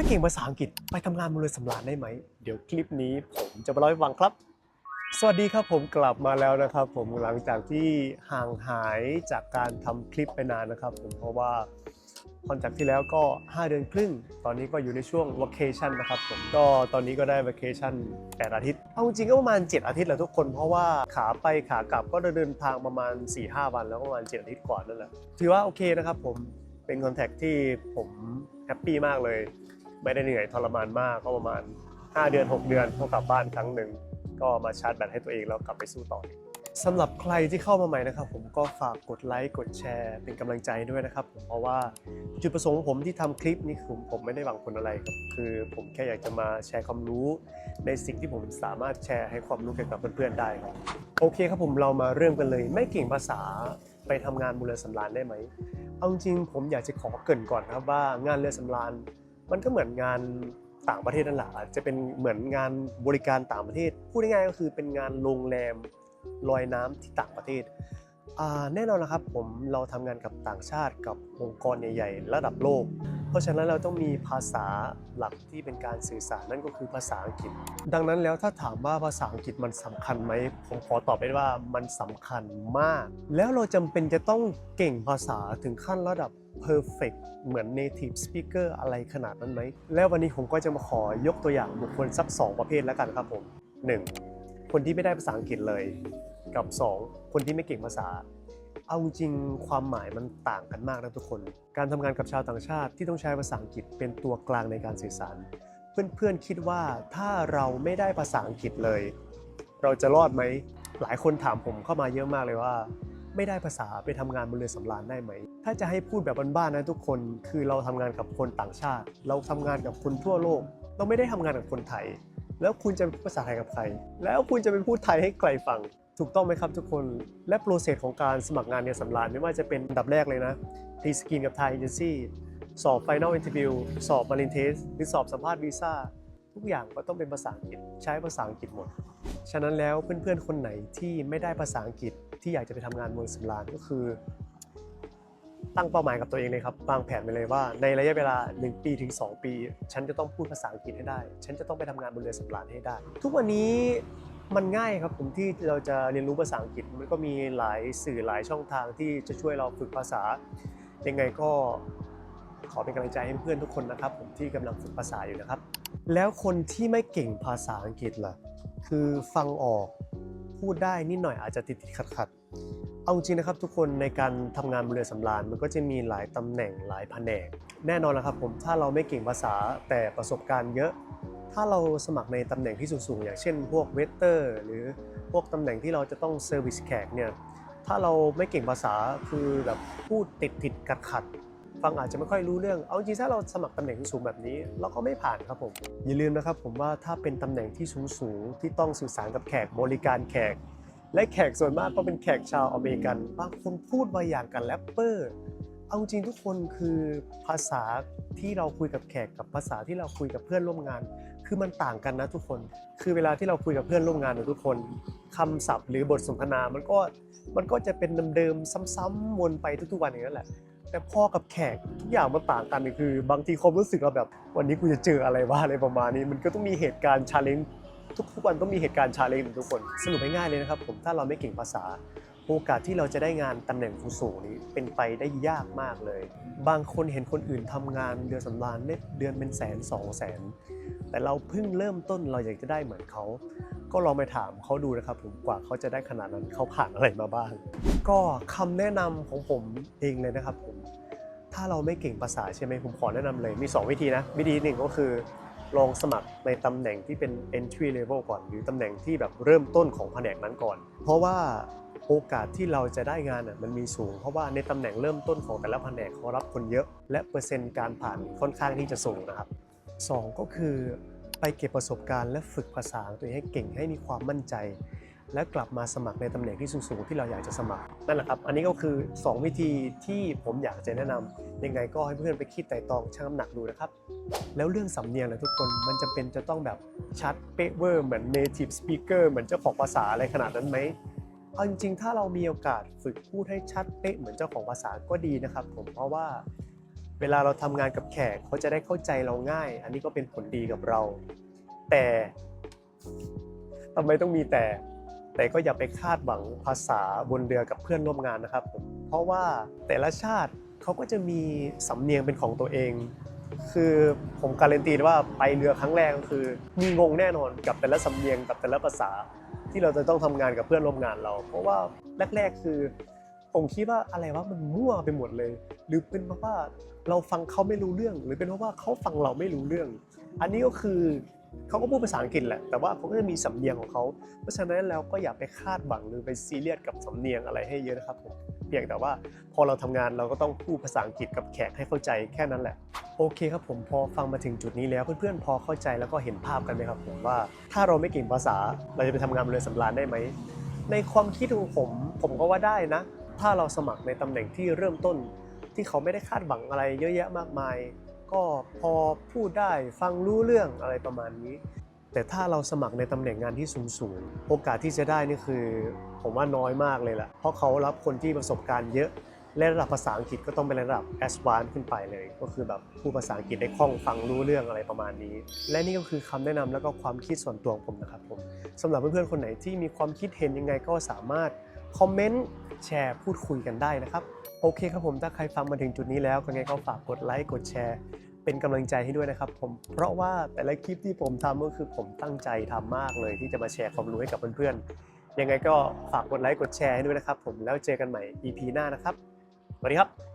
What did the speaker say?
ไม่เก่งภาษาอังกฤษไปทำงานบนเรือสำราญได้ไหม เดี๋ยวคลิปนี้ผมจะมาเล่าให้ฟังครับ สวัสดีครับผมกลับมาแล้วนะครับ ผมหลังจากที่ห่างหายจากการทำคลิปไปนานนะครับ ผมเพราะว่าคอนจากที่แล้วก็ 5 เดือนครึ่ง ตอนนี้ก็อยู่ในช่วง vacation นะครับผม ก็ตอนนี้ก็ได้ vacation 8อาทิตย์ เอาจริงๆก็ประมาณ 7 อาทิตย์แหละทุกคน เพราะว่าขาไปขากลับก็เดินทางประมาณ 4-5 วันแล้วก็ประมาณ 7 อาทิตย์กว่านั่นแหละ ถือว่าโอเคนะครับผม เป็นคอนแทคที่ผมแฮปปี้มากเลย ไม่ได้เหนื่อยทรมานมากก็ประมาณ 5 เดือน 6 เดือนต้องกลับบ้านครั้งหนึ่งก็มาชาร์จแบตให้ตัวเองแล้วกลับไปสู้ต่อสำหรับใครที่เข้ามาใหม่นะครับ ผมก็ฝากกดไลค์กดแชร์เป็นกำลังใจด้วยนะครับผมเพราะว่าจุดประสงค์ของผมที่ทำคลิปนี้คือผมไม่ได้หวังผลอะไรครับคือผมแค่อยากจะมาแชร์ความรู้ ในสิ่งที่ผมสามารถแชร์ให้ความรู้เกี่ยวกับเพื่อนๆได้ครับโอเคครับผมเรามาเริ่มกันเลย ไม่เก่งภาษาไปทำงานบนเรือสำราญได้ไหมเอาจริงผมอยากจะขอเกรินก่อนครับว่างานเรือสำราญ มันก็เหมือนงานต่างประเทศนั่นแหละจะเป็นเหมือนงานบริการต่างประเทศ พูดง่ายๆก็คือเป็นงานโรงแรมลอยน้ำที่ต่างประเทศแน่นอนนะครับผมเราทำงานกับต่างชาติกับองค์กรใหญ่ๆ ระดับโลก เพราะฉะนั้นเราต้องมีภาษาหลักที่เป็นการสื่อสารนั่นก็คือภาษาอังกฤษ ดังนั้นแล้วถ้าถามว่าภาษาอังกฤษมันสำคัญไหมผมขอตอบได้ว่ามันสำคัญมาก แล้วเราจำเป็นจะต้องเก่งภาษาถึงขั้นระดับ perfect เหมือน native speaker อะไรขนาดนั้นไหม แล้ววันนี้ผมก็จะมาขอยกตัวอย่างบุคคลสักสองประเภทแล้วกันครับผม 1. คนที่ไม่ได้ภาษาอังกฤษเลย กับ 2. คนที่ไม่เก่งภาษา เอาจริงความหมายมันต่างกันมากนะทุกคน การทำงานกับชาวต่างชาติที่ต้องใช้ภาษาอังกฤษเป็นตัวกลางในการสื่อสาร เพื่อนๆคิดว่าถ้าเราไม่ได้ภาษาอังกฤษเลย เราจะรอดไหม หลายคนถามผมเข้ามาเยอะมากเลยว่า ไม่ได้ภาษาไปทำงานบนเรือสำราญได้ไหม ถ้าจะให้พูดแบบบ้านๆนะทุกคน คือเราทำงานกับคนต่างชาติ เราทำงานกับคนทั่วโลก เราไม่ได้ทำงานกับคนไทย แล้วคุณจะพูดภาษาไทยกับใคร แล้วคุณจะไปพูดไทยให้ใครฟัง ถูกต้องไหมครับทุกคน และโปรเซสของการสมัครงานเรือสำราญไม่ว่าจะเป็นอันดับแรกเลยนะพรีสกรีนกับไทยเอเจนซี่สอบ Final Interview สอบมารินเทสหรือสอบสัมภาษณ์วีซ่า ทุกอย่างก็ต้องเป็นภาษาอังกฤษใช้ภาษาอังกฤษหมด ฉะนั้นแล้วเพื่อนๆคนไหนที่ไม่ได้ภาษาอังกฤษที่อยากจะไปทำงานบนสำราญก็คือ ตั้งเป้าหมายกับตัวเองเลยครับวางแผนไปเลยว่า ในระยะเวลา 1 ปีถึง 2 ปี ฉันจะต้องพูดภาษาอังกฤษให้ได้ ฉันจะต้องไปทำงานบนเรือสำราญให้ได้ ทุกวันนี้มันง่ายครับผมที่เราจะเรียนรู้ภาษาอังกฤษมันก็มีหลายสื่อหลายช่องทางที่จะช่วยเราฝึกภาษา ยังไงก็ขอเป็นกำลังใจให้เพื่อนทุกคนนะครับ ผมที่กำลังฝึกภาษาอยู่นะครับ แล้วคนที่ไม่เก่งภาษาอังกฤษล่ะ คือฟังออกพูดได้นิดหน่อยอาจจะติดติดขัดขัดๆเอาจริงนะครับทุกคนในการทำงานบนเรือสำราญมันก็จะมีหลายตำแหน่งหลายแผนก แน่นอนแล้วครับผมถ้าเราไม่เก่งภาษาแต่ประสบการณ์เยอะ ถ้าเราสมัครในตำแหน่งที่สูงๆอย่างเช่น พวกเวเตอร์ หรือพวกตำแหน่งที่เราจะต้องเซอร์วิสแขกเนี่ยถ้าเราไม่เก่งภาษาคือแบบพูดติดติดขัดขัด ฟังอาจจะไม่ค่อยรู้เรื่อง เอาจริงถ้าเราสมัครตำแหน่งสูงแบบนี้ เราก็ไม่ผ่านครับผม อย่าลืมนะครับผมว่าถ้าเป็นตำแหน่งที่สูงๆที่ต้องสื่อสารกับแขกบริการแขก และแขกส่วนมากก็เป็นแขกชาวอเมริกันบางคนพูดบางอย่างกับแรปเปอร์เอาจริงทุกคนคือภาษาที่เราคุยกับแขกกับภาษาที่เราคุยกับเพื่อนร่วมงาน คือมันต่างกันนะทุกคน คือเวลาที่เราคุยกับเพื่อนร่วมงานนะทุกคนคำศัพท์หรือบทสนทนามันก็มันก็จะเป็นเดิมๆซ้ำๆวนไปทุกๆวันอย่างนั้นแหละ แต่พอกับแขกทุกอย่างมันต่างกันคือ บางทีความรู้สึกเราแบบ วันนี้กูจะเจออะไรวะอะไรประมาณนี้ มันก็ต้องมีเหตุการณ์ชาเลนจ์ทุกๆวันต้องมีเหตุการณ์ชาเลนจ์ทุกคนสรุปง่ายๆเลยนะครับผมถ้าเราไม่เก่งภาษาโอกาสที่เราจะได้งานตำแหน่งสูงนี้เป็นไปได้ยากมากเลย บางคนเห็นคนอื่นทำงานเดือนสำราญได้เดือนเป็นแสนสองแสน แต่เราเพิ่งเริ่มต้นเราอยากจะได้เหมือนเขา ก็ลองไปถามเขาดูนะครับผมกว่าเขาจะได้ขนาดนั้นเขาผ่านอะไรมาบ้าง ก็คำแนะนำของผมเองเลยนะครับผมถ้าเราไม่เก่งภาษาใช่ไหมผมขอแนะนำเลยมี 2 วิธีนะวิธีหนึ่งก็คือ ลองสมัครในตำแหน่งที่เป็น entry level ก่อน หรือตำแหน่งที่แบบเริ่มต้นของแผนกนั้นก่อน เพราะว่าโอกาสที่เราจะได้งานน่ะมันมีสูง เพราะว่าในตำแหน่งเริ่มต้นของแต่ละแผนกเขารับคนเยอะ และเปอร์เซ็นต์การผ่านค่อนข้างที่จะสูงนะครับสองก็คือ ไปเก็บประสบการณ์และฝึกภาษาตัวเองให้เก่งให้มีความมั่นใจ และกลับมาสมัครในตำแหน่งที่สูงๆที่เราอยากจะสมัครนั่นแหละครับ อันนี้ก็คือ 2 วิธีที่ผมอยากจะแนะนำยังไงก็ให้เพื่อนไปคิดไต่ตรองชั่งน้ำหนักดูนะครับ แล้วเรื่องสำเนียงนะทุกคนมันจะเป็นจะต้องแบบชัดเป๊ะเวอร์เหมือน native speaker เหมือนเจ้าของภาษาอะไรขนาดนั้นไหมเอาจริงๆ ถ้าเรามีโอกาสฝึกพูดให้ชัดเป๊ะเหมือนเจ้าของภาษาก็ดีนะครับ ผมเพราะว่า เวลาเราทำงานกับแขกเขาจะได้เข้าใจเราง่าย อันนี้ก็เป็นผลดีกับเรา แต่ทำไมต้องมีแต่ แต่ก็อย่าไปคาดหวังภาษาบนเรือกับเพื่อนร่วมงานนะครับผมเพราะว่าแต่ละชาติเขาก็จะมีสำเนียงเป็นของตัวเอง คือผมการันตีว่าไปเรือครั้งแรกคือ มีงงแน่นอนกับแต่ละสำเนียงกับแต่ละภาษาที่เราจะต้องทำงานกับเพื่อนร่วมงานเรา เพราะว่าแรก ๆ คือ ผมคิดว่าอะไรวะมันมั่วไปหมดเลย หรือเป็นเพราะว่าเราฟังเขาไม่รู้เรื่อง หรือเป็นเพราะว่าเขาฟังเราไม่รู้เรื่อง อันนี้ก็คือเขาก็พูดภาษาอังกฤษแหละ แต่ว่าเขาก็จะมีสำเนียงของเขา เพราะฉะนั้นแล้วก็อย่าไปคาดหวังหรือไปซีเรียสกับสำเนียงอะไรให้เยอะนะครับผมเพียงแต่ว่าพอเราทำงานเราก็ต้องพูดภาษาอังกฤษกับแขกให้เข้าใจแค่นั้นแหละ โอเคครับผมพอฟังมาถึงจุดนี้แล้วเพื่อนๆพอเข้าใจแล้วก็เห็นภาพกันไหมครับผมว่าถ้าเราไม่เก่งภาษาเราจะไปทำงานบนเรือสำราญได้ไหมในความคิดของผมผมก็ว่าได้นะ ถ้าเราสมัครในตำแหน่งที่เริ่มต้น ที่เขาไม่ได้คาดหวังอะไรเยอะแยะมากมาย ก็พอพูดได้ฟังรู้เรื่องอะไรประมาณนี้ แต่ถ้าเราสมัครในตำแหน่งงานที่สูงๆโอกาสที่จะได้นี่คือ ผมว่าน้อยมากเลยล่ะ เพราะเขารับคนที่ประสบการณ์เยอะและระดับภาษาอังกฤษก็ต้องเป็นระดับ a d v a n c e ขึ้นไปเลย ก็คือแบบพูดภาษาอังกฤษได้คล่องฟังรู้เรื่องอะไรประมาณนี้ และนี่ก็คือคำแนะนำแล้วก็ความคิดส่วนตัวของผมนะครับผมสำหรับเพื่อนๆคนไหนที่มีความคิดเห็นยังไงก็สามารถ คอมเมนต์ แชร์พูดคุยกันได้นะครับ โอเคครับผมถ้าใครฟังมาถึงจุดนี้แล้วก็ไงก็ฝากกดไลค์กดแชร์ เป็นกำลังใจให้ด้วยนะครับผมเพราะว่าแต่ละคลิปที่ผมทำก็คือผมตั้งใจทำมากเลย ที่จะมาแชร์ความรู้ให้กับเพื่อนๆยังไงก็ฝากกดไลค์กดแชร์ให้ด้วยนะครับ ผมแล้วเจอกันใหม่ EP หน้านะครับสวัสดีครับ